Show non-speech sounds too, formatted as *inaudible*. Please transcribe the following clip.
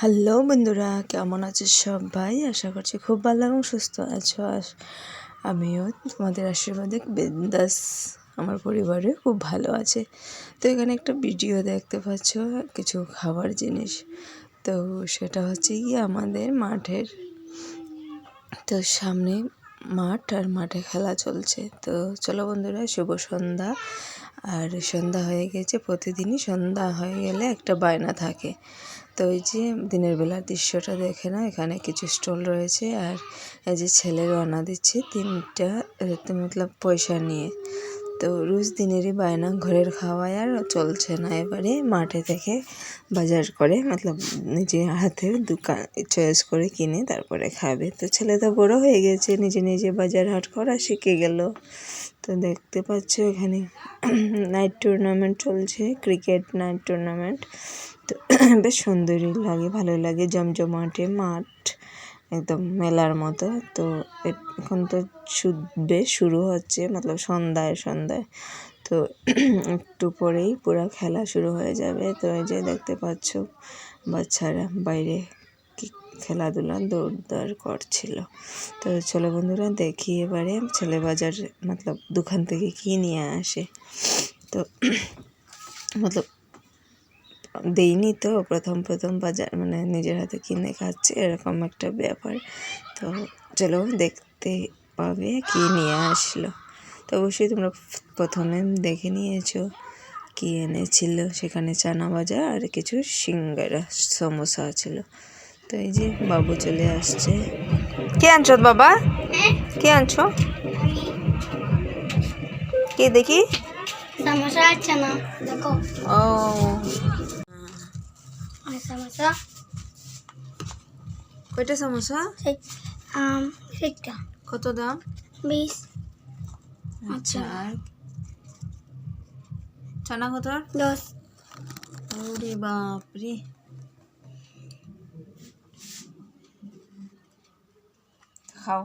Hello বন্ধুরা, কেমন আছো সবাই? আশা করছি খুব ভালো এবং সুস্থ আছো। আমিও তোমাদের আশীর্বাদে বিন্দাস, আমার পরিবারে খুব ভালো আছে। তো এখানে একটা ভিডিও দেখতে পাচ্ছ, কিছু খাবার জিনিস। তো সেটা হচ্ছে কি আমাদের মাঠের, তো সামনে মাঠ আর মাঠে খেলা চলছে। তো চলো বন্ধুরা, শুভ সন্ধ্যা। আর সন্ধ্যা হয়ে গেছে, প্রতিদিনই সন্ধ্যা হয়ে গেলে একটা বায়না থাকে। তো এই যে দিনের বেলার দৃশ্যটা দেখে না এখানে কিছু স্টল রয়েছে আর এই যে ছেলে রওনা দিচ্ছে তিনটা মতলব পয়সা নিয়ে। তো রোজ দিনেরই বায়না ঘরের খাওয়াই আর চলছে না এবারে মাঠে থেকে বাজার করে, মতলব নিজে হাতের দোকান চয়েস করে কিনে তারপরে খাবে। তো ছেলে তো বড় হয়ে গেছে, নিজে নিজে বাজার হাট করা শিখে গেল। তো দেখতে পাচ্ছ এখানে নাইট টুর্নামেন্ট চলছে ক্রিকেট নাইট টুর্নামেন্ট তো বেশ সুন্দরই লাগে, ভালো লাগে, জমজমাটে মাঠ। একদম মেলার মতো। তো এখন তো বেশ শুরু হচ্ছে, মতলব সন্ধ্যায় সন্ধ্যায়। তো *clears throat* একটু পরেই পুরো খেলা শুরু হয়ে যাবে। তো এই যে দেখতে পাচ্ছ, বাচ্চারা বাইরে খেলাধুলা দৌড় করছিল। তো চলো বন্ধুরা দেখি এবারে ছেলে বাজার, মতলব দোকান থেকে কী নিয়ে আসে। তো *clears throat* মতলব দেইনি তো প্রথম প্রথম বাজার মানে নিজের হাতে কিনে খাচ্ছি এরকম একটা ব্যাপার। তো চলো দেখতে পাবে কি নিয়ে আসলো। তো অবশ্যই তোমরা প্রথমে দেখে নিয়েছো কি এনেছিল। সেখানে চানা ভাজা আর কিছু সিঙ্গারা সমোসা ছিল। তো এই যে বাবু চলে আসছে। কে আনছো বাবা? কে আনছো? কে দেখি? समोसा अच्छा ना देखो ও और समोसा কয়টা সমোসা एक आम सिक्का কত দাম बीस আচ্ছা আর চানা কত दस ওরে বাপরে খাও